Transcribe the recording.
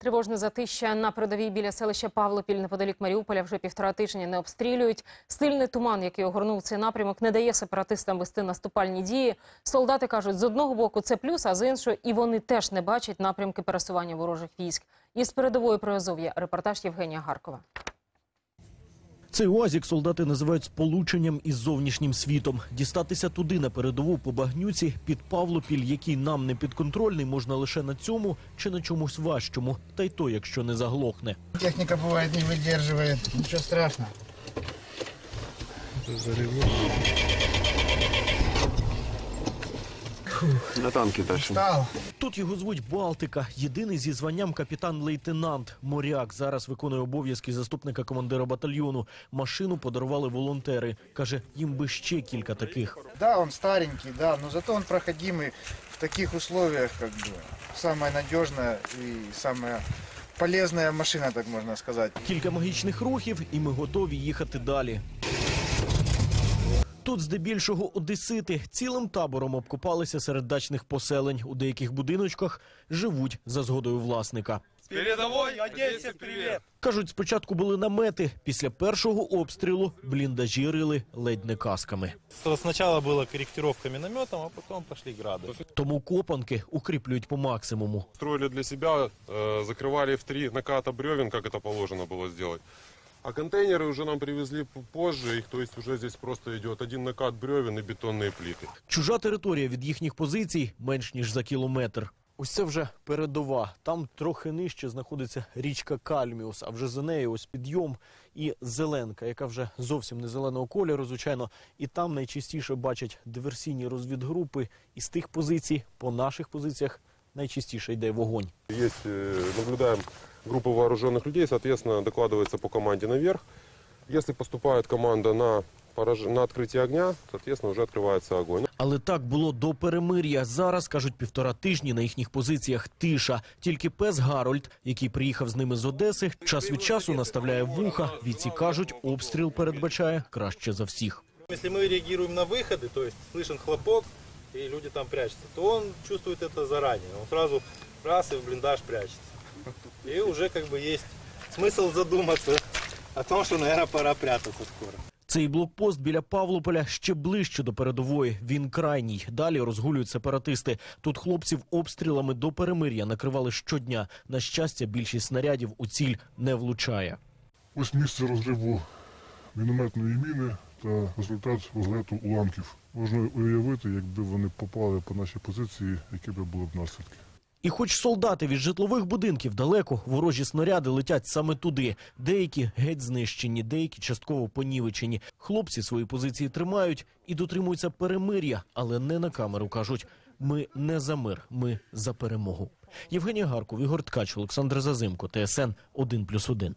Тривожне затища на передовій біля селища Павлопіль неподалік Маріуполя вже півтора тижня не обстрілюють. Сильний туман, який огорнув цей напрямок, не дає сепаратистам вести наступальні дії. Солдати кажуть, з одного боку це плюс, а з іншого і вони теж не бачать напрямки пересування ворожих військ. Із передової Приазов'я репортаж Євгенія Гаркова. Цей уазік солдати називають сполученням із зовнішнім світом. Дістатися туди на передову по багнюці під Павлопіль, який нам не підконтрольний, можна лише на цьому чи на чомусь важчому, та й то, якщо не заглохне. Техніка буває не витримує, нічого страшного. На танки дальше. Тут його звуть Балтика. Єдиний зі званням капітан-лейтенант. Моряк зараз виконує обов'язки заступника командира батальйону. Машину подарували волонтери. каже, їм би ще кілька таких. Да, он старенький, да, но зато он проходимый в таких условиях, как бы, самая надежная и самая полезная машина, так можно сказать. Кілька магічних рухів, і ми готові їхати далі. Тут здебільшого одесити цілим табором обкопалися серед дачних поселень. У деяких будиночках живуть за згодою власника. Передовой Одессе привет! Кажуть, спочатку були намети. Після першого обстрілу бліндажі рили ледь не касками. Сначала была корректировка минометом, а потом пошли грады. Тому копанки укріплюють по максимуму. Строили для себя, э, закрывали в три наката бревен, как это положено было сделать. А контейнеры уже нам привезли п- позже, их, то есть уже здесь просто идет один накат бревен и бетонные плиты. Чужа територія від їхніх позицій менш ніж за кілометр. Ось це вже передова. Там трохи нижче знаходиться річка Кальміус, а вже за нею ось підйом і зеленка, яка вже зовсім не зеленого кольору, звичайно. І там найчастіше бачать диверсійні розвідгрупи. І з тих позицій по наших позиціях найчастіше йде вогонь. Есть, э, наблюдаем группы вооруженных людей, соответственно, докладывается по команде наверх. Если поступает команда на, пораж- на открытие огня, соответственно, уже открывается огонь. Але так було до перемир'я. Зараз кажуть півтора тижні на їхніх позиціях тиша. Тільки пес Гарольд, який приїхав з ними з Одеси, час від часу наставляє вуха. Бійці кажуть, обстріл передбачає краще за всіх. Если мы реагируем на выходы, то есть слышен хлопок, и люди там прячутся, то он чувствует это заранее. Он сразу раз и в блиндаж прячется. И уже как бы есть смысл задуматься о том, что, наверное, пора прятаться скоро. Цей блокпост біля Павлополя ще ближче до передової. Він крайній. Далі розгулюють сепаратисти. Тут хлопців обстрілами до перемир'я накривали щодня. На щастя, більшість снарядів у ціль не влучає. Ось місце розриву мінометної міни та результат розлету уламків. Можна уявити, якби вони попали по нашій позиції, які б були б наслідки. І хоч солдати від житлових будинків далеко, ворожі снаряди летять саме туди. Деякі геть знищені, деякі частково понівечені. Хлопці свої позиції тримають і дотримуються перемир'я, але не на камеру кажуть. Ми не за мир, ми за перемогу. Євгенія Гарков, Ігор Ткач, Олександр Зазимко, ТСН 1+,1.